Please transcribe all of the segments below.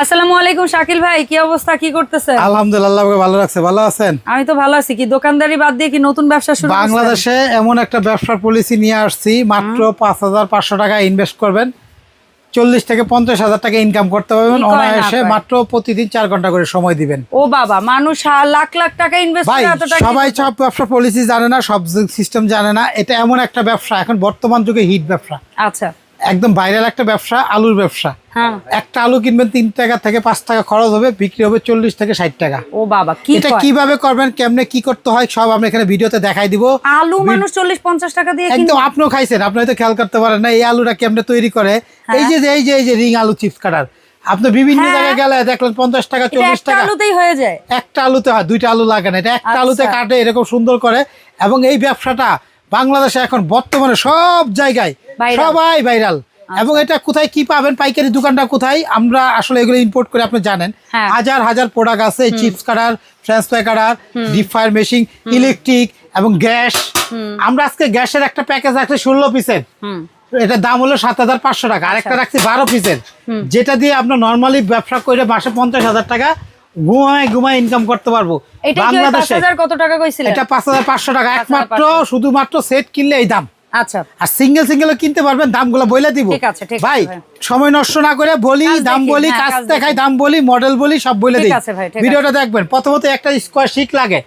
আসসালামু আলাইকুম শাকিল ভাই কি অবস্থা? কি করতেছেন? আলহামদুলিল্লাহ ভালো রাখছে। ভালো আছেন? আমি তো ভালো আছি। কি দোকানদারি বাদ দিয়ে কি নতুন ব্যবসা শুরু বাংলাদেশে এমন একটা ব্যবসার পলিসি নিয়ে আসছি মাত্র পাঁচ হাজার পাঁচশো টাকা ইনভেস্ট করবেন। চল্লিশ থেকে পঞ্চাশ হাজার টাকা ইনকাম করতে পারবেন। অনায়াসে মাত্র প্রতিদিন চার ঘণ্টা করে সময় দিবেন। ও বাবা মানুষ লাখ লাখ টাকা ইনভেস্ট সবাই সব ব্যবসা পলিসি জানে না সব সিস্টেম জানে না। এটা এমন একটা ব্যবসা। এখন বর্তমান যুগে হিট ব্যবসা। আচ্ছা। একদম ভাইরাল একটা ব্যবসা আলুর ব্যবসা। হ্যাঁ। একটা আলু কিনবেন তিন টাকা থেকে পাঁচ টাকা খরচ হবে বিক্রি হবে চল্লিশ থেকে ষাট টাকা। ও বাবা এটা কীভাবে করবেন কেমনে কি করতে হয় সব আমরা এখানে ভিডিওতে দেখাই দিব। আলু মানুষ চল্লিশ পঞ্চাশ টাকা দিয়ে একদম আপনিও খাইছেন আপনি হয়তো খেয়াল করতে পারেন না এই আলুটা কেমনে তৈরি করে। এই যে এই যে এই যে রিং আলু চিপস কাটার। আপনি বিভিন্ন হ্যাঁ। জায়গায় গেলে দেখলেন পঞ্চাশ টাকা চল্লিশ টাকা। আলুতেই হয়ে যায়। একটা আলুতে হয় দুইটা আলু লাগে না এটা একটা আচ্ছা। আলুতে কাটে এরকম সুন্দর করে। এবং এই ব্যবসাটা বাংলাদেশে এখন বর্তমানে সব জায়গায় সবাই ভাইরাল। এবং এটা কোথায় কি পাবেন পাইকারি দোকানটা কোথায় আমরা আসলে এগুলো ইম্পোর্ট করে আপনি জানেন। হ্যাঁ। হাজার হাজার প্রোডাক্ট আছে chips cutter French fry cutter deep fryer machine electric এবং গ্যাস। আমরা আজকে গ্যাসের একটা প্যাকেজ রাখছি ষোলো পিসের এটা দাম হলো সাত হাজার পাঁচশো টাকা। আরেকটা রাখছি বারো পিসের যেটা দিয়ে আপনার নর্মালি ব্যবসা করে মাসে পঞ্চাশ হাজার টাকা ঘুমায় ঘুমায় ইনকাম করতে পারব। বাংলাদেশে কত টাকা কইছিলেন? এটা পাঁচ হাজার পাঁচশো টাকা। একমাত্র শুধুমাত্র সেট কিনলে এই দাম। আচ্ছা। আর সিঙ্গেল সিঙ্গেল কিনতে পারবেন দামগুলো দিব। ঠিক আছে, ঠিক ভাই। সময় নষ্ট না করে বলি দাম বলি হ্যাঁ, কাজ দেখাই দাম বলি মডেল বলি সব বলে দিই। ভিডিওটা দেখবেন। প্রথমত একটা স্কোয়ার শিক লাগে।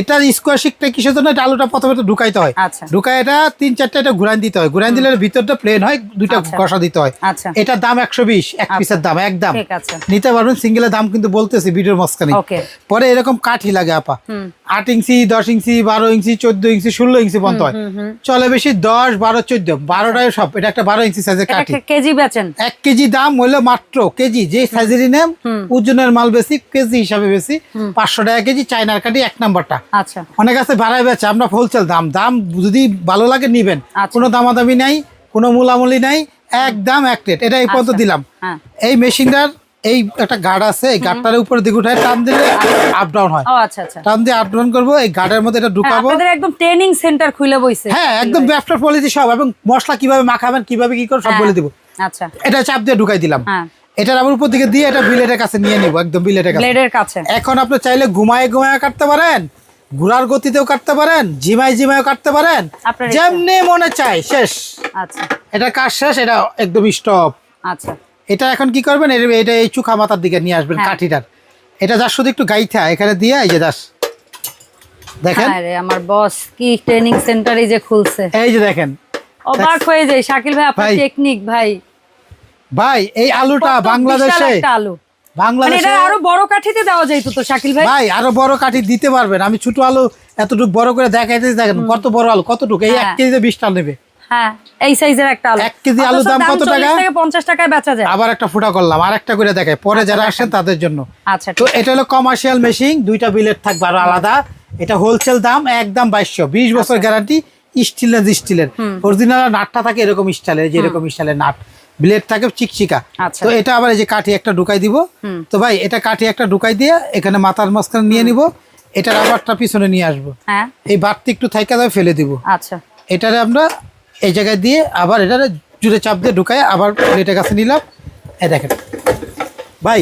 এটা স্কোয়ার শিকটা কিসের জন্য? এটা আলুটা প্রথমে ঢুকাইতে হয়। আচ্ছা। ঢুকাই এটা তিন চারটা এটা ঘুরান দিতে হয়। ঘুরান দিলে ভিতরটা প্লেন হয় দুইটা আচ্ছা। কষা দিতে হয়। আচ্ছা। এটার দাম একশো বিশ এক পিসের দাম একদম। নিতে পারবেন সিঙ্গেলের দাম কিন্তু বলতেছি ভিডিওর মাঝখানে। পরে এরকম কাঠি লাগে আপা। আট ইঞ্চি দশ ইঞ্চি বারো ইঞ্চি চোদ্দ ইঞ্চি ষোলো ইঞ্চি পর্যন্ত হয়। চলে বেশি দশ বারো চোদ্দ বারোটায় সব। এটা একটা বারো ইঞ্চি সাইজের কাঠি। কেজি বেচেন। এক কেজি দাম হইল মাত্র কেজি। যে সাইজেরই নেম ওজনের মাল বেশি কেজি হিসাবে বেশি। পাঁচশো টাকা কেজি চাইনার কাঠি এক নাম্বারটা। আচ্ছা। অনেক আছে বাড়াই বেচে আমরা হোলসেল দাম। দাম যদি ভালো লাগে নিবেন। আচ্ছা। কোনো দামাদামি নাই কোনো মূলামূলি নাই একদম এক রেট এটা এই পর্যন্ত আচ্ছা। দিলাম। হ্যাঁ। এই মেশিনটার এই একটা গার্ড আছে এই গার্ডটার উপরে দিকে উঠায় টান দিলে আপ ডাউন হয়। ও আচ্ছা আচ্ছা। টান দিয়ে আপ ডাউন করব এই গার্ডের মধ্যে এটা হ্যাঁ, ঢুকাবো। আপনাদের একদম ট্রেনিং সেন্টার খুলে বইছে। হ্যাঁ একদম ব্যবসার পলিসি সব এবং মশলা কীভাবে মাখাবেন কীভাবে কি করে সব হ্যাঁ। বলে দিব। আচ্ছা। এটা চাপ দিয়ে ঢুকাই দিলাম। হ্যাঁ। এটার আবার উপর দিকে দিয়ে এটা বিলেটের কাছে নিয়ে নিব একদম বিলেটের কাছে। ব্লেডের কাছে। এখন আপনি চাইলে ঘুমায় ঘুমায় কাটতে পারেন ঘোড়ার গতিতেও কাটতে পারেন জিমায় জিমায় কাটতে পারেন যেমনি মনে চাই শেষ। আচ্ছা। এটা কাজ শেষ এটা একদম স্টপ আচ্ছা। এটা এখন কি করবেন? এটা এই চুখা মাথার দিকে নিয়ে আসবেন হ্যাঁ। কাঠিটার। এটা যার শুধু একটু গাইথা এখানে দিয়ে এই যে দাস দেখেন? আরে আমার বস কি ট্রেনিং সেন্টারই যে খুলছে। এই যে দেখেন। অবাক হয়ে যায় শাকিল ভাই আপনার টেকনিক ভাই। ভাই এই আলুটা বাংলাদেশে আলু। মানে বাংলাদেশে আরও বড় কাঠিতে দেওয়া যাইতো তো শাকিল ভাই? ভাই আরও বড় কাঠি দিতে পারবেন। আমি ছোট আলু এতটুকু বড় করে দেখাইতে দেখেন কত বড় আলু কতটুকু? এই এক হ্যাঁ। কেজিতে বিশটা নেবে। হ্যাঁ এই সাইজের একটা আলু। এক কেজি আলুর দাম কত 40 টাকা? থেকে পঞ্চাশ টাকায় বেচা যায়। আবার একটা ফুটা করলাম আর একটা করে দেখাই। পরে যারা আসেন তাদের জন্য। আচ্ছা তো এটা হলো কমার্শিয়াল মেশিন দুইটা বিলেট থাকবে আরও আলাদা। এটা হোলসেল দাম একদম আচ্ছা। বছর গ্যারান্টি স্টিলের স্টিলের অরিজিনাল নাটটা থাকে এরকম স্টাইলের যেরকম স্টাইলের নাট। ব্লেড থাকে চিকচিকা। আচ্ছা। তো এটা আবার এই যে কাঠি একটা ঢুকাই দিব। তো ভাই এটা কাঠি একটা ঢুকাই দিয়ে এখানে মাথার মাঝখানে নিয়ে নিব। এটার আবারটা পিছনে নিয়ে আসব। হ্যাঁ। এই বাড়তি একটু থাইকা ফেলে দিব। আচ্ছা। এটারে আমরা এই জায়গায় দিয়ে আবার এটারে জুড়ে চাপ দিয়ে ঢুকায় আবার প্লেটের কাছে নিলাম। এই দেখেন। ভাই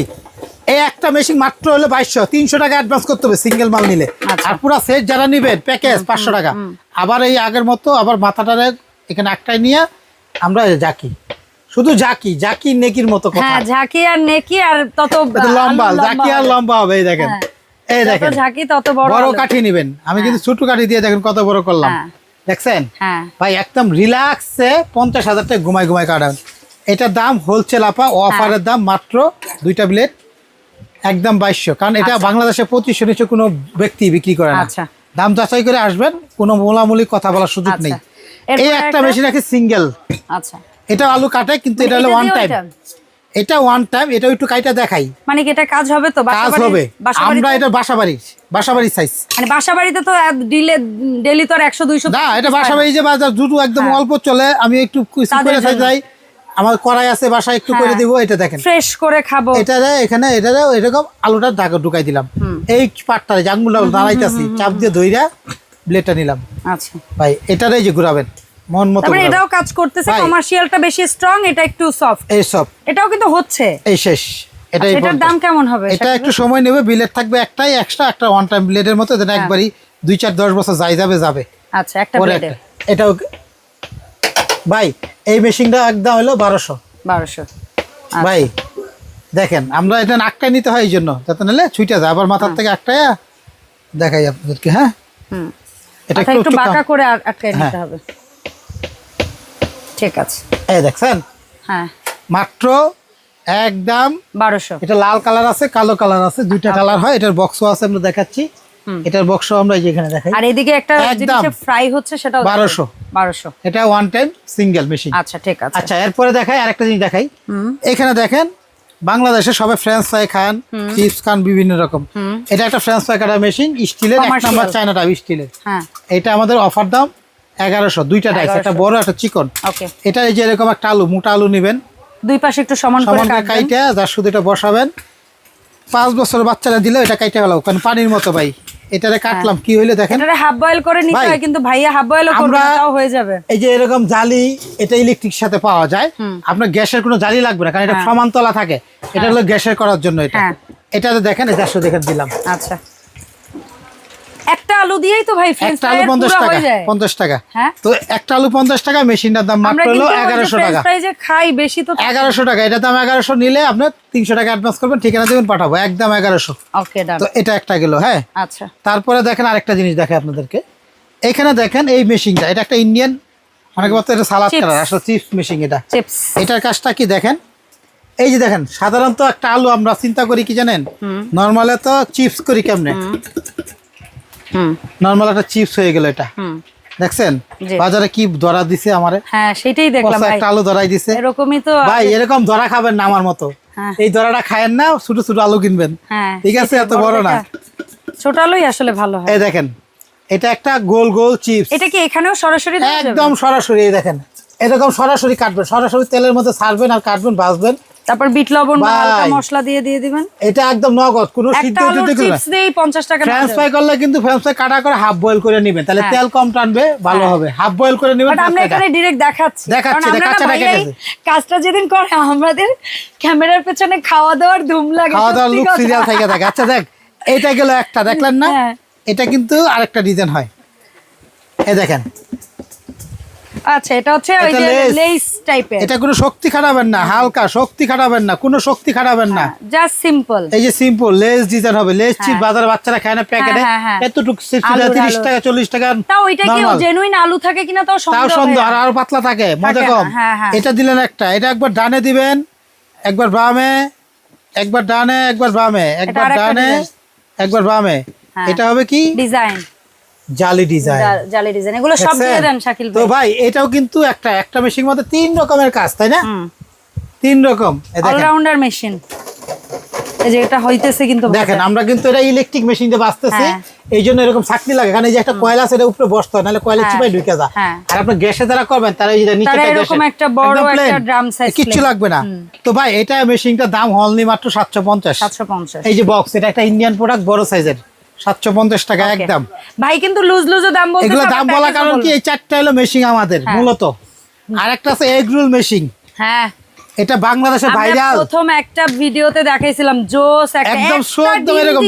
এই একটা মেশিন মাত্র হলো বাইশশো তিনশো টাকা অ্যাডভান্স করতে হবে সিঙ্গেল মাল নিলে। আচ্ছা। আর পুরো সেট যারা নিবেন প্যাকেজ পাঁচশো টাকা। আবার এই আগের মতো আবার মাথাটারে এখানে একটাই নিয়ে আমরা জাকি শুধু জাকি জাকি নেকির মতো কথা। হ্যাঁ ঝাঁকি আর নেকি আর তত লম্বা জাকি আর লম্বা হবে এই দেখেন। হ্যাঁ। এই দেখেন। ঝাঁকি তত বড় বড় কাঠি নিবেন। আমি কিন্তু ছোট কাঠি দিয়ে দেখেন কত বড় করলাম। হ্যাঁ। দেখছেন? হ্যাঁ। ভাই একদম রিল্যাক্সে পঞ্চাশ হাজার টাকা ঘুমায় ঘুমায় কাটান। এটার দাম হোলসেল আপা অফারের দাম মাত্র দুইটা প্লেট একদম বাইশশো। কারণ এটা বাংলাদেশে পঁচিশশো নিচে কোনো ব্যক্তি বিক্রি করে না। আচ্ছা। দাম যাচাই করে আসবেন কোনো মোলামুলি কথা বলার সুযোগ আচ্ছা। নেই। এই একটা মেশিন আছে সিঙ্গেল আচ্ছা। এটা আলু কাটে কিন্তু এটা হলো ওয়ান টাইম? এটা ওয়ান টাইম এটা একটু কাইটা দেখাই। মানে কি এটা কাজ হবে তো কাজ হবে। বাসাবাড়িতে- আমরা এটা বাসা বাড়ির বাসা বাড়ির সাইজ মানে বাসা বাড়িতে তো ডিলে ডেলি তো আর একশো দুইশো না এটা বাসা বাড়ি যে বাজার দুটো একদম হ্যাঁ। অল্প চলে আমি একটু কিছু করে। যাই। আমার কড়াই আছে বাসায় একটু করে হ্যাঁ। দিব এটা দেখেন। ফ্রেশ করে খাব। এটা এখানে এটা এরকম আলুটা ঢাকা ঢুকাই দিলাম। এই পাটটা জাঙ্গুলা দাঁড়াইতেছি চাপ দিয়ে ধইরা ব্লেডটা নিলাম। আচ্ছা। ভাই এটারে যে ঘুরাবেন। মন মতো তারপরে এটাও কাজ করতেছে কমার্শিয়ালটা বেশি স্ট্রং এটা একটু সফট এই সব। এটাও কিন্তু হচ্ছে। এই শেষ। এটাই আচ্ছা, এটার দাম কেমন হবে? এটা একটু সময় নেবে বিলেট থাকবে একটাই এক্সট্রা একটা ওয়ান টাইম ব্লেডের মতো যেটা একবারই দুই চার দশ বছর যাই যাবে যাবে। আচ্ছা একটা এটাও ভাই এই মেশিনটা একদম হলো বারোশো। বারোশো। ভাই দেখেন আমরা এটা আটটায় নিতে হয় এই জন্য। যাতে নাহলে ছুটে যায়। আবার মাথার থেকে আটটায় দেখাই আপনাদেরকে হ্যাঁ? এটা আচ্ছা, একটু বাঁকা করে আট- আটকে নিতে হ্যাঁ। হবে। ঠিক আছে। এই দেখছেন? হ্যাঁ। মাত্র একদম বারোশো। এটা লাল কালার আছে কালো কালার আছে দুইটা কালার হয় এটার বক্সও আছে আমরা দেখাচ্ছি। এটার বক্সও আমরা এই যে এখানে দেখাই। আর এদিকে একটা জিনিসে ফ্রাই হচ্ছে সেটা। 1200 বারোশো। এটা ওয়ান টাইম সিঙ্গেল মেশিন আচ্ছা ঠিক আছে। আচ্ছা এরপরে দেখাই আরেকটা জিনিস দেখাই। এখানে দেখেন বাংলাদেশে সবাই ফ্রেঞ্চ ফ্রাই খান চিপস খান বিভিন্ন রকম। এটা একটা ফ্রেঞ্চ ফ্রাই কাটা মেশিন স্টিলের এক নাম্বার চায়না টাইপ স্টিলের হ্যাঁ। এটা আমাদের অফার দাম এগারোশো দুইটা ডাইস একটা বড় একটা চিকন। এটা এই যে এরকম একটা আলু মোটা আলু নেবেন। দুই পাশে একটু সমান সমান কাইটা যার শুধু এটা বসাবেন। পাঁচ বছরের বাচ্চারা দিলে এটা কাইটা কারণ পানির মতো ভাই। এটারে কাটলাম কি হইলে দেখেন? এটারে হাফ বয়েল করে নিতে হয় কিন্তু ভাইয়া হাফ করবে তাও হয়ে যাবে। এই যে এরকম জালি এটা ইলেকট্রিক সাথে পাওয়া যায়। আপনার গ্যাসের কোনো জালি লাগবে না কারণ এটা সমান্তলা থাকে। এটা হলো গ্যাসের করার জন্য এটা। হ্যাঁ। এটাতে দেখেন এটা দেখেন দিলাম। আচ্ছা। একটা আলু দিয়েই তো ভাই ফ্রেঞ্চ আলু ফ্রাই পঞ্চাশ পুরো টাকা হয়ে যায়। পঞ্চাশ টাকা। হ্যাঁ। তো একটা আলু পঞ্চাশ টাকা মেশিনটার দাম মাত্র হলো টাকা। খাই বেশি তো এগারোশো টাকা এটা দাম এগারোশো নিলে আপনার তিনশো টাকা অ্যাডভান্স করবেন ঠিকানা দেবেন পাঠাবো একদম এগারোশো। ওকে ডান তো এটা একটা গেল হ্যাঁ? আচ্ছা। তারপরে দেখেন আরেকটা জিনিস দেখে আপনাদেরকে। এখানে দেখেন এই মেশিনটা এটা একটা ইন্ডিয়ান অনেকে বলতে এটা সালাদ. কালার আসলে চিপস মেশিন এটা। চিপস এটার কাজটা কি দেখেন? এই যে দেখেন সাধারণত একটা আলু আমরা চিন্তা করি কি জানেন? নর্মালে তো চিপস করি কেমনে? নর্মাল একটা চিপস হয়ে গেল এটা। দেখছেন? বাজারে কি ধরা দিছে আমারে? হ্যাঁ সেটাই দেখলাম ভাই। একটা আলু ধরাই দিছে। এরকমই তো ভাই এরকম ধরা খাবেন না আমার মতো। হ্যাঁ। এই ধরাটা খায়েন না ছোট ছোট আলু কিনবেন। হ্যাঁ ঠিক আছে এত বড় না। ছোট আলুই আসলে ভালো হয়। এই দেখেন এটা একটা গোল গোল চিপস। এটা কি এখানেও সরাসরি? একদম সরাসরি এই দেখেন। এরকম সরাসরি কাটবেন সরাসরি তেলের মধ্যে ছাড়বেন আর কাটবেন ভাজবেন। তারপর বিট লবণ বা হালকা মশলা দিয়ে দিয়ে দিবেন। এটা একদম নগদ কোনো সিদ্ধ টিদ্ধ চিপস দিয়েই পঞ্চাশ টাকা ফ্রেঞ্চ ফ্রাই করলে কিন্তু ফ্রেঞ্চ ফ্রাই কাটা করে হাফ বয়েল করে নেবেন। তাহলে হ্যাঁ। তেল কম টানবে ভালো হবে। হাফ বয়েল করে নেবেন আমরা। এখানে ডিরেক্ট দেখাচ্ছি। দেখাচ্ছি, আমরা দেখাচ্ছে, না কাজটা যেদিন করে আমাদের ক্যামেরার পেছনে খাওয়া দাওয়ার ধুম লাগে খাওয়া দাওয়ার লুক সিরিয়াল থেকে থাকে। আচ্ছা দেখ এইটা গেল একটা দেখলেন না? হ্যাঁ। এটা কিন্তু আরেকটা ডিজাইন হয়। এ দেখেন আচ্ছা এটা হচ্ছে ওই যে লেস টাইপের এটা কোনো শক্তি খাটাবেন না হালকা শক্তি খাটাবেন না কোনো শক্তি খাটাবেন না। জাস্ট সিম্পল এই যে সিম্পল লেস ডিজাইন হবে। লেস চিপ বাজারে বাচ্চারা খায় না প্যাকেটে? হ্যাঁ, হ্যাঁ। এতটুকু আলুর, তিরিশ আলুর। টাকা চল্লিশ টাকা তাও ওইটা কি জেনুইন আলু থাকে কিনা তাও তাও সন্দেহ সুন্দর হয়। আর আরও পাতলা থাকে মজা কম। হ্যাঁ, হ্যাঁ। এটা দিলেন একটা এটা একবার ডানে দিবেন একবার বামে একবার ডানে একবার বামে একবার ডানে একবার বামে। হ্যাঁ। এটা হবে কি? ডিজাইন জালি ডিজাইন। জালি ডিজাইন এগুলো সব দিয়ে দেন শাকিল তো ভাই। ভাই এটাও কিন্তু একটা একটা মেশিন মধ্যে তিন রকমের কাজ তাই না? তিন রকম। অলরাউন্ডার মেশিন এই যে এটা হইতেছে কিন্তু দেখেন আমরা কিন্তু এটা ইলেকট্রিক মেশিন দিয়ে বাঁচতেছি। হ্যাঁ। এই জন্য এরকম চাকনি লাগে। কারণ এই যে একটা কয়লা আছে এটা উপরে বসতে হয় নাহলে কয়লা হ্যাঁ। চিপাই ঢুকে যায়। হ্যাঁ। আর আপনি গ্যাসে যারা করবেন তারা এই যে নিচে এরকম একটা বড় একটা drum size কিচ্ছু লাগবে না। তো ভাই এটা মেশিনটার দাম হলনি মাত্র সাতশো পঞ্চাশ। সাতশো পঞ্চাশ। এই যে বক্স এটা একটা ইন্ডিয়ান প্রোডাক্ট বড় সাইজের সাতশো পঞ্চাশ টাকা একদম। ভাই কিন্তু লুজ লুজও দাম বলতে এগুলো দাম বলার কারণ কি এই চারটা হলো মেশিন আমাদের হ্যাঁ। মূলত। আর একটা আছে এগ রোল মেশিন হ্যাঁ। এটা বাংলাদেশে আমরা ভাইরাল প্রথম একটা ভিডিওতে দেখাইছিলাম জোস একদম একটা একদম এরকম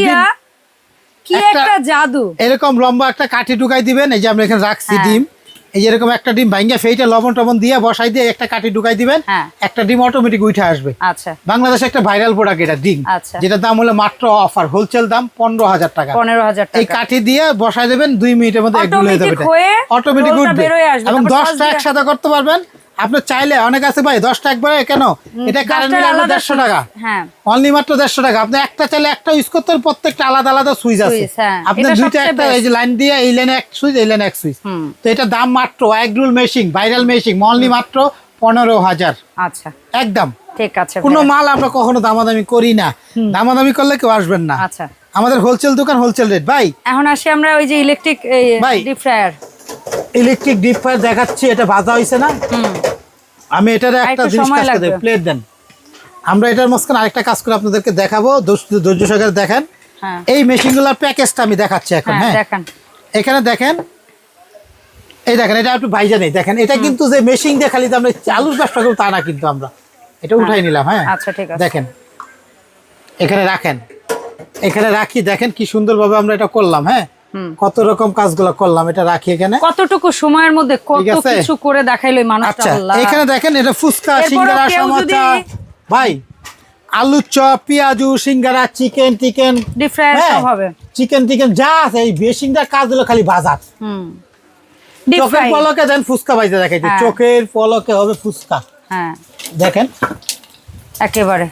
কি একটা- একটা জাদু। এরকম লম্বা একটা কাঠি ঢুকাই দিবেন এই যে আমরা এখানে রাখছি হ্যাঁ। ডিম। এই যে এরকম একটা ডিম ভাঙ্গা ফেইটা লবণ টবণ দিয়ে বসাই দিয়ে একটা কাটি ঢুকাই দিবেন হ্যাঁ। একটা ডিম অটোমেটিক উঠে আসবে। আচ্ছা। বাংলাদেশে একটা ভাইরাল প্রোডাক্ট এটা ডিম। আচ্ছা। যেটার দাম হলো মাত্র অফার হোলসেল দাম পনেরো হাজার টাকা। পনেরো হাজার এই কাঠি দিয়ে বসাই দেবেন দুই মিনিটের মধ্যে এগুলো হয়ে যাবে। অটোমেটিক উঠবে। আসবে, এবং দশটা একসাথে করতে পারবেন আপনি চাইলে অনেক আছে ভাই দশটা একবারে কেন? এটা কারেন্ট বিল দেড়শো টাকা। হ্যাঁ। অনলি মাত্র দেড়শো টাকা। আপনি একটা চাইলে একটা ইউজ করতে প্রত্যেকটা আলাদা আলাদা সুইচ আছে। হ্যাঁ। আপনার দুইটা একটা এই যে লাইন দিয়ে এই লাইনে এক সুইচ এই লাইনে এক সুইচ। তো এটা দাম মাত্র এক roll machine viral machine only মাত্র পনেরো হাজার। আচ্ছা। একদম। ঠিক আছে কোনো মাল আমরা কখনো দামাদামি করি না। দামাদামি করলে কেউ আসবেন না। আচ্ছা। আমাদের হোলসেল দোকান হোলসেল রেট ভাই। এখন আসি আমরা ওই যে ইলেকট্রিক ভাই। Deep fryer electric deep fryer দেখাচ্ছি এটা ভাজা হয়েছে না? আমি এটার একটা জিনিস লাগবে। প্লেট দেন। আমরা এটার মাঝখানে আরেকটা কাজ করে আপনাদেরকে দেখাবো ধৈর্য সহকারে দেখেন। হ্যাঁ। এই মেশিনগুলোর প্যাকেজটা আমি দেখাচ্ছি এখন হ্যাঁ হ্যাঁ? এখানে দেখেন এই দেখেন এটা একটু ভাইজা নেই দেখেন। এটা কিন্তু যে মেশিন দিয়ে খালি যে আমরা আলুর ব্যবসা করব তা না কিন্তু আমরা। এটা উঠাই নিলাম হ্যাঁ? আচ্ছা ঠিক আছে। দেখেন। এখানে রাখেন। এখানে রাখি দেখেন কি সুন্দরভাবে আমরা এটা করলাম হ্যাঁ? কত রকম কাজগুলো করলাম এটা রাখি এখানে। কতটুকু সময়ের মধ্যে কত কিছু করে দেখাইলো মানুষটা আচ্ছা আল্লাহ। এখানে দেখেন এটা ফুচকা সিঙ্গারা সমোসা ভাই আলু চপ পেঁয়াজু সিঙ্গারা চিকেন টিকেন। ফ্রাই সব হবে। চিকেন টিকেন যা আছে এই বেশিংটার কাজ হলো খালি বাজার। হুম। চোখের পলকে দেন ফুচকা বাইতে দেখাইছে হ্যাঁ। চোখের পলকে হবে ফুচকা। হ্যাঁ। দেখেন। একেবারে।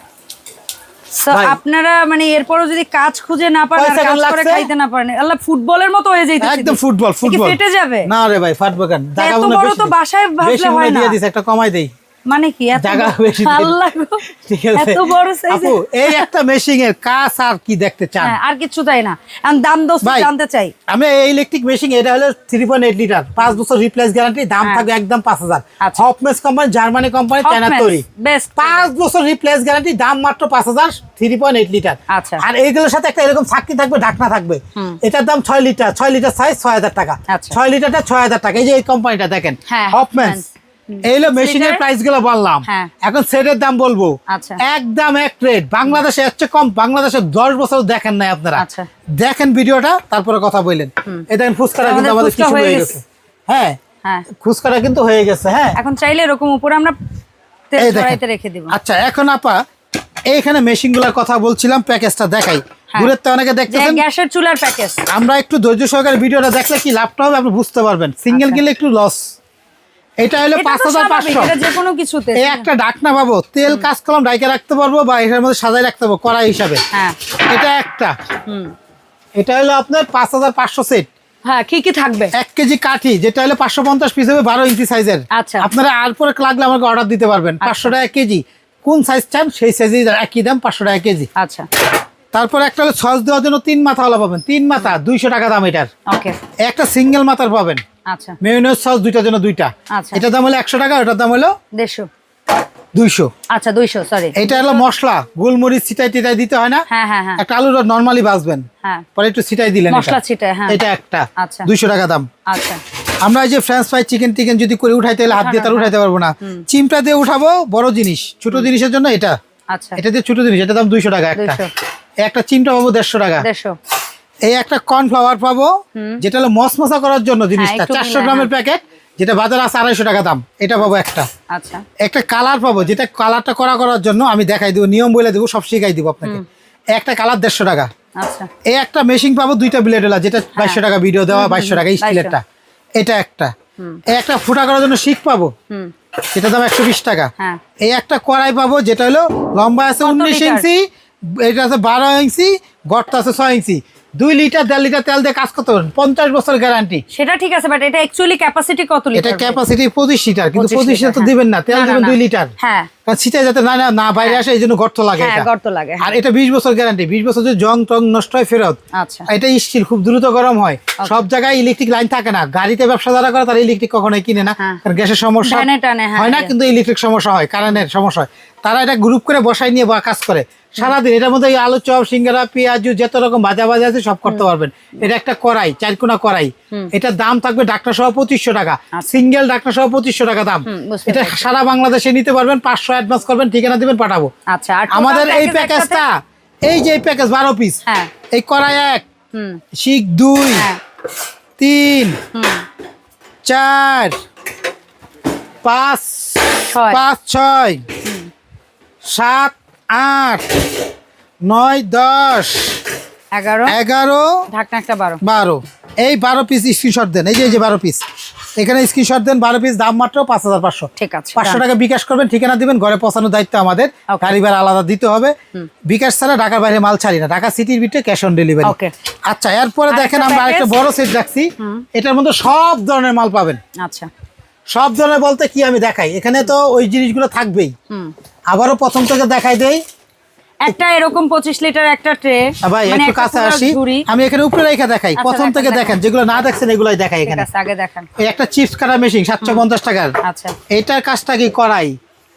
আপনারা মানে এরপরও যদি কাজ খুঁজে না পারেন কাজ করে খাইতে না পারেন আল্লাহ ফুটবলের মতো হয়ে যাইতে একদম ফুটবল ফুটবল। ফেটে যাবে। না রে ভাই ফাটবে কেন? এত বড় তো বাসায় ভাবলে হয় না। দিয়ে দিছে একটা কমাই দেই। মানে কি এত জায়গা বড়- বেশি দিন। আল্লাহ গো, ঠিক আছে। এত বড় সাইজে এই একটা মেশিং এর কাজ আর কি দেখতে চান? হ্যাঁ আর কিছু তাই না। এখন দাম দোস্ত জানতে চাই। আমি এই ইলেকট্রিক এটা হলো থ্রি পয়েন্ট এইট লিটার পাঁচ বছর রিপ্লেস গ্যারান্টি দাম হ্যাঁ। থাকবে একদম পাঁচ হাজার। আচ্ছা। হপমেস কোম্পানি জার্মানি কোম্পানি চায়না তৈরি। বেস্ট পাঁচ বছর রিপ্লেস গ্যারান্টি দাম মাত্র পাঁচ হাজার থ্রি পয়েন্ট এইট লিটার আচ্ছা। আর এইগুলোর সাথে একটা এরকম চাকরি থাকবে ঢাকনা থাকবে। এটার দাম ছয় লিটার ছয় লিটার সাইজ ছয় হাজার টাকা। আচ্ছা। ছয় লিটারটা ছয় হাজার টাকা। এই যে এই কোম্পানিটা দেখেন। হ্যাঁ, হপমেন্স Hofmanns। এই মেশিনের প্রাইসগুলো বললাম। হ্যাঁ। এখন সেটের দাম বলব। আচ্ছা। একদম এক রেট বাংলাদেশে এর চেয়ে কম বাংলাদেশে দশ বছর দেখেন নাই আপনারা। আচ্ছা। দেখেন ভিডিওটা তারপরে কথা বললেন। এই দেখেন ফুচকাটা কিন্তু আমাদের কিছু হয়ে গেছে। হ্যাঁ। হ্যাঁ। ফুচকাটা কিন্তু হয়ে গেছে হ্যাঁ। এখন চাইলে এরকম উপরে আমরা রেখে দিব। আচ্ছা এখন আপা এইখানে মেশিনগুলার কথা বলছিলাম প্যাকেজটা দেখাই। হ্যাঁ। দূরের তো অনেকে যে দেখতেছেন গ্যাসের চুলার প্যাকেজ। আমরা একটু ধৈর্য সহকারে ভিডিওটা দেখলে কি লাভটা হবে আপনি বুঝতে পারবেন। সিঙ্গেল আচ্ছা। গেলে একটু লস এটা হলো পাঁচ হাজার পাঁচশো। যে কোনো কিছুতে। এই একটা ডাকনা পাবো। তেল কাজ কলম ডাইকে রাখতে পারব বা এটার মধ্যে সাজাই রাখতে পারব কড়াই হিসাবে। হ্যাঁ। এটা একটা। হুম। এটা হলো আপনার পাঁচ হাজার পাঁচশো সেট। হ্যাঁ কি কি থাকবে? এক কেজি কাঠি যেটা হলো পাঁচশো পঞ্চাশ পিস হবে বারো ইঞ্চি সাইজের আচ্ছা। আপনারা আর পরে লাগলে আমাকে অর্ডার দিতে পারবেন। পাঁচশো টাকা কেজি। কোন সাইজ চান সেই সাইজে একই দাম পাঁচশো টাকা কেজি। আচ্ছা। তারপর একটা হলো সস দেওয়ার জন্য তিন মাথাওয়ালা পাবেন। তিন মাথা দুইশো টাকা দাম এটার। একটা সিঙ্গেল মাথার পাবেন। আচ্ছা। মেয়নিজ সস দুইটার জন্য দুইটা। আচ্ছা। এটার দাম হলো একশো টাকা ওটার দাম হলো দেড়শো। দুইশো। আচ্ছা দুইশো সরি এটা হলো মশলা গোলমরিচ ছিটাই টিটাই দিতে হয় না? হ্যাঁ হ্যাঁ হ্যাঁ। একটা আলুটা নর্মালি বাজবেন হ্যাঁ। পরে একটু ছিটাই দিলেন মশলা ছিটায়, হ্যাঁ। এটা একটা। আচ্ছা। দুইশো টাকা দাম। আচ্ছা। আমরা এই যে ফ্রেঞ্চ ফ্রাই চিকেন টিকেন যদি করে উঠাইতে হলে হাত দিয়ে তার উঠাইতে পারব না। চিমটা দিয়ে উঠাবো বড় জিনিস। ছোট জিনিসের জন্য এটা। আচ্ছা। এটা দিয়ে ছোট জিনিস এটা দাম দুইশো টাকা একটা। একটা চিমটা পাবো দেড়শো টাকা। দেড়শো। এই একটা কর্নফ্লাওয়ার পাবো যেটা হলো মসমসা করার জন্য জিনিসটা চারশো গ্রামের হ্যাঁ। প্যাকেট যেটা বাজারে আছে আড়াইশো টাকা দাম এটা পাবো একটা। আচ্ছা। একটা কালার পাবো যেটা কালারটা করা করার জন্য আমি দেখাই দিব নিয়ম বলে দেবো সব শিখাই দিব আপনাকে। একটা কালার দেড়শো টাকা। আচ্ছা। এই একটা মেশিন পাবো দুইটা ব্লেড হলা যেটা বাইশশো টাকা ভিডিও দেওয়া বাইশশো টাকা হ্যাঁ। স্টিলেরটা এটা একটা। এই একটা ফুটা করার জন্য শিক পাবো যেটা দাম একশো বিশ টাকা। হ্যাঁ। এই একটা কড়াই পাবো যেটা হলো লম্বা আছে উনিশ ইঞ্চি এটা আছে বারো ইঞ্চি গর্ত আছে ছয় ইঞ্চি। দুই লিটার দেড় লিটার তেল দিয়ে কাজ করতে পারেন পঞ্চাশ বছর গ্যারান্টি সেটা ঠিক আছে বাট এটা অ্যাকচুয়ালি ক্যাপাসিটি কত এটা ক্যাপাসিটি পঁচিশ লিটার কিন্তু পঁচিশ লিটার তো হ্যাঁ। দিবেন না তেল না, না, দিবেন দুই লিটার। হ্যাঁ। কারণ ছিটাই যাতে না না- না বাইরে আসে এই জন্য গর্ত লাগে হ্যাঁ গর্ত লাগে আর এটা বিশ বছর গ্যারান্টি বিশ বছর যদি জং টং নষ্ট হয় ফেরত আচ্ছা। এটা স্টিল খুব দ্রুত গরম হয়। সব জায়গায় ইলেকট্রিক লাইন থাকে না। গাড়িতে ব্যবসা যারা করে তারা ইলেকট্রিক কখনোই কিনে না। হ্যাঁ। কারণ গ্যাসের সমস্যা হ্যাঁ, হয় না হ্যাঁ। কিন্তু ইলেকট্রিক সমস্যা হয় কারেন্টের সমস্যা হয়। তারা এটা গ্রুপ করে বসাই নিয়ে বা কাজ করে। সারাদিন এটার মধ্যে আলু চপ সিঙ্গারা পেঁয়াজ যত রকম ভাজা ভাজা আছে সব করতে পারবেন। এটা একটা কড়াই চারকোনা কড়াই। এটার দাম থাকবে ডাক্তার সহ পঁচিশশো টাকা। সিঙ্গেল ডাক্তার সহ পঁচিশশো টাকা দাম। এটা সারা বাংলাদেশে নিতে পারবেন পাঁচশো অ্যাডভান্স করবেন ঠিকানা দিবেন পাঠাবো। আচ্ছা আমাদের এই প্যাকেজটা এই যে এই প্যাকেজ বারো পিস হ্যাঁ। এই কড়াই এক শিখ দুই হ্যাঁ। তিন চার পাঁচ পাঁচ ছয় সাত আট নয় দশ এগারো এগারো ঢাকনা একটা বারো। বারো। এই বারো পিস স্ক্রিনশট দেন। এই যে এই যে বারো পিস এখানে স্ক্রিনশট দেন বারো পিস দাম মাত্র পাঁচ হাজার পাঁচশো। ঠিক আছে পাঁচশো টাকা বিকাশ করবেন ঠিকানা দিবেন ঘরে পৌঁছানোর দায়িত্ব আমাদের. গাড়ি ভাড়া আলাদা দিতে হবে। বিকাশ ছাড়া ঢাকার বাইরে মাল ছাড়ি না। ঢাকা সিটির ভিতরে ক্যাশ অন ডেলিভারি আচ্ছা এরপরে দেখেন আমরা একটা বড় সেট রাখছি। এটার মধ্যে সব ধরনের মাল পাবেন। আচ্ছা। সব ধরনের বলতে কি আমি দেখাই। এখানে তো ওই জিনিসগুলো থাকবেই। আবারও প্রথম থেকে দেখাই দেই। একটা এরকম পঁচিশ লিটার একটা ট্রে। ভাই একটু কাছে আসি। আমি এখানে উপরে রেখে দেখাই। আচ্ছা, প্রথম থেকে দেখান। যেগুলো না দেখছেন এগুলোই দেখাই এখানে। আগে দেখান। এই একটা চিপস কাটা মেশিন সাতশো পঞ্চাশ টাকার। আচ্ছা। এটার কাজটা কি করাই?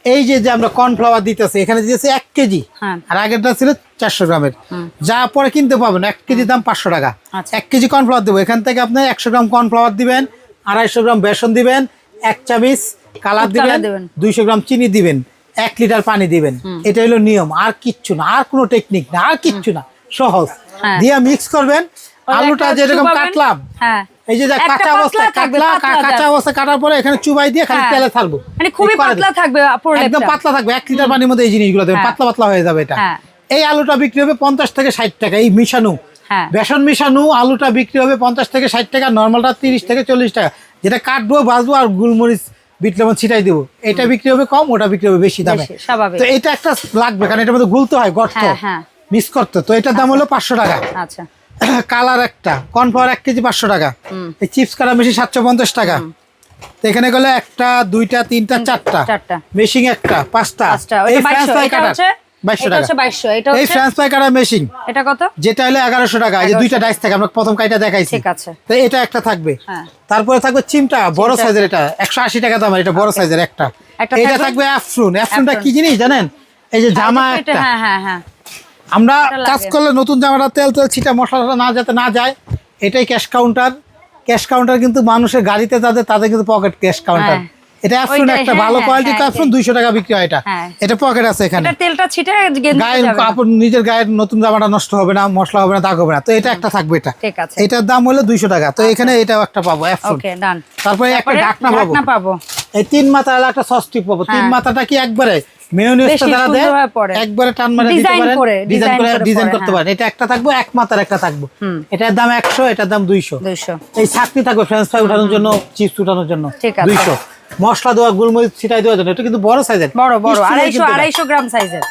এই যে যে আমরা কর্নফ্লাওয়ার দিতেছি এখানে দিতেছে এক কেজি। হ্যাঁ। আর আগেরটা ছিল চারশো গ্রামের। যা পরে কিনতে পাবেন এক কেজি দাম পাঁচশো টাকা। আচ্ছা। এক কেজি কর্নফ্লাওয়ার দেবো। এখান থেকে আপনি একশো গ্রাম কর্নফ্লাওয়ার দিবেন আড়াইশো গ্রাম বেসন দিবেন এক চামিচ কালার দিবেন। দুইশো গ্রাম চিনি দিবেন। এক লিটার পানি দিবেন। এটা হলো নিয়ম আর কিচ্ছু না আর কোনো টেকনিক না আর কিচ্ছু না সহজ। হ্যাঁ। দিয়ে মিক্স করবেন। আলুটা যেরকম কাটলাম হ্যাঁ। এই যে কাঁচা কাটলা কাঁচা। অবস্থায় কাটার পরে এখানে চুবাই দিয়ে খালি হ্যাঁ। তেলে ছাড়বো। মানে খুবই পাতলা থাকবে একদম পাতলা থাকবে এক লিটার পানির মধ্যে এই জিনিসগুলো দেবেন। পাতলা পাতলা হয়ে যাবে এটা। এই আলুটা বিক্রি হবে পঞ্চাশ থেকে ষাট টাকা এই মিশানো। বেসন মিশানো আলুটা বিক্রি হবে পঞ্চাশ থেকে ষাট টাকা নর্মালটা তিরিশ থেকে চল্লিশ টাকা। যেটা কাটবো বাজবো আর গুলমরিচ বিট লবণ ছিটাই দেবো। এটা বিক্রি হবে কম ওটা বিক্রি হবে বেশি দামে। তো এটা একটা লাগবে কারণ এটার মধ্যে গুলতে হয় গর্ত। হ্যাঁ, হ্যাঁ। মিস করতে। তো এটার দাম হলো পাঁচশো টাকা। আচ্ছা। কালার একটা। কর্নফ্লাওয়ার এক কেজি পাঁচশো টাকা। এই চিপস কালার মেশিন সাতশো পঞ্চাশ টাকা। এখানে গেলে একটা দুইটা তিনটা চারটা। মেশিং মেশিন একটা পাঁচটা। পাঁচটা। এই ওইটা ফ্রেঞ্চ 2200 ফ্রাই এটা কাটার হচ্ছে বাইশশো এটা টাকা। হচ্ছে 2200 এটা এই হচ্ছে ফ্রাই কাটার মেশিন এটা কত? যেটা হলো এগারোশো টাকা এই যে দুইটা ডাইস থাকে আমরা প্রথম কাইটা দেখাইছি। ঠিক আছে। তো এটা একটা থাকবে। হ্যাঁ। তারপরে থাকবে চিমটা বড় সাইজের এটা একশো আশি টাকা দাম এটা বড় সাইজের একটা। এটা থাকবে? অ্যাফ্রুন অ্যাফ্রুনটা কি জিনিস জানেন? এই যে জামা একটা। হ্যাঁ হ্যাঁ আমরা কাজ করলে নতুন জামাটা তেল তেল ছিটা মশলাটা না যাতে না যায় এটাই ক্যাশ কাউন্টার ক্যাশ কাউন্টার কিন্তু মানুষের গাড়িতে যাদের তাদের কিন্তু পকেট ক্যাশ কাউন্টার। এটা অ্যাফ্রুন একটা হ্যাঁ, ভালো হ্যাঁ, হ্যাঁ, অ্যাফ্রুন দুইশো টাকা বিক্রি হয় এটা। এটা পকেট আছে এখানে। এটা তেলটা ছিটে। কাপড় নিজের গায়ের নতুন জামাটা নষ্ট হবে না মশলা হবে না দাগ হবে না। তো এটা একটা থাকবে এটা। ঠিক আছে। এটার দাম হলো দুইশো টাকা। তো এখানে এটাও একটা পাবো অ্যাফ্রুন ওকে ডান তারপরে একটা ঢাকনা পাবো। ঢাকনা পাবো। এই তিন মাথা একটা সস্টিক পাবো। তিন। মাথাটা কি একবারে মেয়োনিজটা বেশি দেয় একবারে টান মারে দিতে পারেন। ডিজাইন করে করে ডিজাইন করতে। পারেন। এটা একটা থাকব এক মাথার একটা থাকব। এটার দাম একশো এটার দাম দুইশো। 200 এই ছাকনি থাকবে ফ্রেঞ্চ ফ্রাই উঠানোর জন্য চিপস উঠানোর জন্য ঠিক আছে। দুইশো। মশলা দেওয়া গোলমরিচ ছিটাই দেওয়ার জন্য। এটা কিন্তু বড় সাইজের বড় বড় আড়াইশো আড়াইশো গ্রাম সাইজের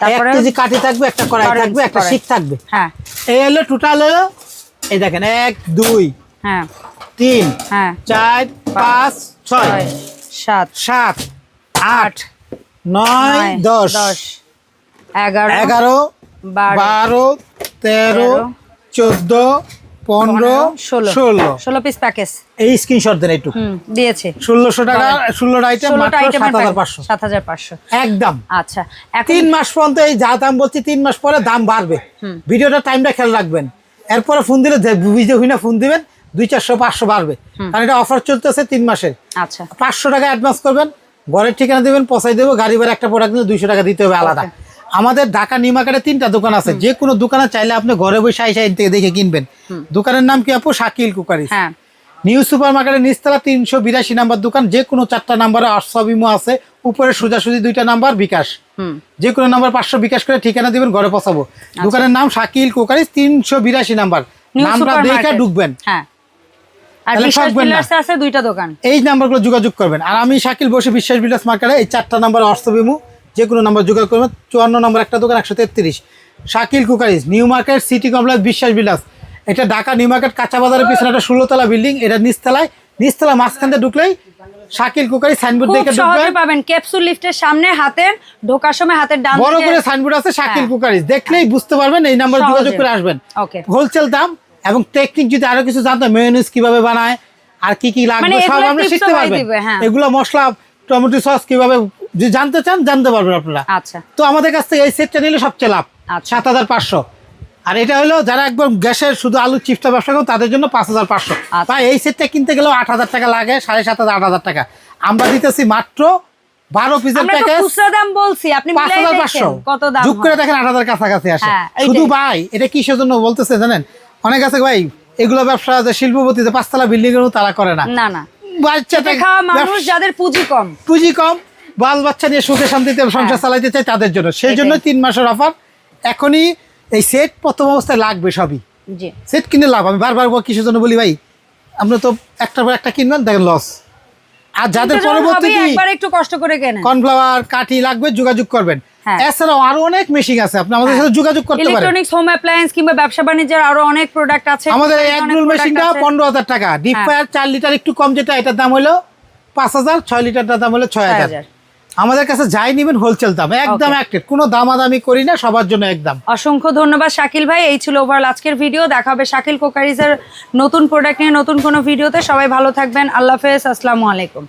তারপরে কেজি কাঠি থাকবে একটা কড়াই থাকবে একটা। শিক থাকবে। হ্যাঁ। এই হলো টোটাল হলো এই দেখেন এক দুই হ্যাঁ। তিন হ্যাঁ। চার পাঁচ ছয় ছয়, সাত সাত আট নয় নয়, দশ দশ এগারো এগারো বারো তেরো, চোদ্দ পনেরো ষোলো। ষোলো। ষোলো পিস প্যাকেজ এই স্ক্রিনশট দেন একটু দিয়েছে। ষোলোশো টাকা ষোলোটা আইটেম ষোলোটা মাত্র আইটেমের সাত হাজার পাঁচশো। সাত হাজার পাঁচশো। একদম। আচ্ছা তিন মাস পর্যন্ত এই যা দাম বলছি তিন মাস পরে দাম বাড়বে। ভিডিওটা টাইমটা খেয়াল রাখবেন। এরপরে ফোন দিলে বুঝতে হই না ফোন দিবেন দুই চারশো পাঁচশো বাড়বে। কারণ এটা অফার চলতেছে তিন মাসের। আচ্ছা। পাঁচশো টাকা অ্যাডভান্স করবেন ঘরের ঠিকানা দেবেন পৌঁছাই দেবো গাড়ি ভাড়া একটা প্রোডাক্ট নিলে দুইশো টাকা দিতে হবে আলাদা। আমাদের ঢাকা নিমাকারে তিনটা দোকান আছে। যে কোনো দোকানে চাইলে আপনি ঘরে বসে আইসা থেকে দেখে কিনবেন। দোকানের নাম কি আপু? শাকিল কুকারি হ্যাঁ। নিউ সুপার মার্কেটের নিচতলা তিনশো বিরাশি নাম্বার দোকান যে কোনো চারটা নাম্বারে আটশো বিমো আছে। উপরে সোজাসুজি দুইটা নাম্বার বিকাশ। যে কোনো নাম্বার পাঁচশো বিকাশ করে ঠিকানা দিবেন ঘরে পৌঁছাবো। দোকানের নাম শাকিল কুকারি তিনশো বিরাশি নাম্বার। নামটা দেখে ঢুকবেন। হ্যাঁ। এই নাম্বারগুলো যোগাযোগ করবেন। আর আমি শাকিল বসে বিশ্বাস বিলাস মার্কেটে এই চারটা নাম্বার অর্থবিমু যে কোনো নাম্বার যোগাযোগ করবেন। চুয়ান্ন নম্বর একটা দোকান একশো তেত্রিশ। Shakil cookeries New Market City Complex Biswas Bilas. এটা ঢাকা নিউ মার্কেট কাঁচা বাজারের পিছনে একটা ষোলোতলা বিল্ডিং। এটা নিচতলায় নিচতলা মাঝখান দিয়ে ঢুকলেই শাকিল কুকারি সাইনবোর্ড দেখে ঢুকবেন। পাবেন ক্যাপসুল লিফটের সামনে হাতের ঢোকার সময় হাতের ডান বড় করে সাইনবোর্ড আছে শাকিল হ্যাঁ। কুকারিজ। দেখলেই বুঝতে পারবেন এই নাম্বার যোগাযোগ করে আসবেন। ওকে হোলসেল দাম এবং টেকনিক যদি আরও কিছু জানতে মেয়োনিজ কীভাবে বানায় আর কি কি লাগবে মানে সব tips শিখতে পারবেন। হ্যাঁ। এগুলো মশলা টমেটো সস কীভাবে যদি জানতে চান জানতে পারবেন আপনারা। আচ্ছা। তো আমাদের কাছ থেকে এই সেটটা নিলে সবচেয়ে লাভ। আচ্ছা। সাত হাজার পাঁচশো। আর এটা হলো যারা একদম গ্যাসের শুধু আলু চিপসটা ব্যবসা করেন তাদের জন্য পাঁচ হাজার পাঁচশো। আচ্ছা। তাই এই সেটটা কিনতে গেলেও আট হাজার টাকা লাগে সাড়ে সাত হাজার আট হাজার টাকা। আমরা দিতেছি মাত্র বারো পিসের প্যাকেজ দাম বলছি আপনি পাঁচ হাজার পাঁচশো। কত দাম যোগ করে দেখেন আট হাজার কাছাকাছি আসে। হ্যাঁ, শুধু ভাই এটা কিসের জন্য বলতেছে জানেন? অনেক আছে ভাই এগুলো ব্যবসা যে শিল্পপতি যে পাঁচতলা বিল্ডিং তারা করে না। না না। বাচ্চাটা খাওয়া মানুষ যাদের পুঁজি কম। পুঁজি কম বাল বাচ্চা নিয়ে সুখে শান্তিতে সংসার চালাইতে চাই তাদের জন্য। সেই জন্য হ্যাঁ। তিন মাসের অফার এখনই এই সেট প্রথম অবস্থায় লাগবে সবই। সেট কিনে লাভ আমি বারবার কিসের জন্য বলি ভাই আমরা তো একটার পর একটা কিনবেন দেখেন লস আর যাদের পরবর্তী হবে, একবার একটু কষ্ট করে কেনেন। কর্নফ্লাওয়ার কাঠি লাগবে যোগাযোগ করবেন। হ্যাঁ। এছাড়াও আরও অনেক মেশিন আছে আপনি আমাদের সাথে যোগাযোগ করতে পারেন। ইলেকট্রনিক্স হোম অ্যাপ্লায়েন্স কিংবা ব্যবসা বাণিজ্যের আরও অনেক প্রোডাক্ট আছে। আমাদের এক রুল মেশিনটা আছে। পনেরো হাজার টাকা। ডিপ হ্যাঁ। ফায়ার চার লিটার একটু কম যেটা এটার দাম হলো পাঁচ হাজার ছয় লিটারটার দাম হলো ছয় হাজার। 6,000 আমাদের কাছে যাই নিবেন হোলসেল দাম একদম একটা রেট কোনো দামাদামি করি না সবার জন্য একদম। অসংখ্য ধন্যবাদ শাকিল ভাই এই ছিল ওভারঅল আজকের ভিডিও দেখা হবে শাকিল কোকারিজের নতুন প্রোডাক্ট নিয়ে নতুন কোনো ভিডিওতে সবাই ভালো থাকবেন আল্লাহ হাফেজ আসসালামু আলাইকুম।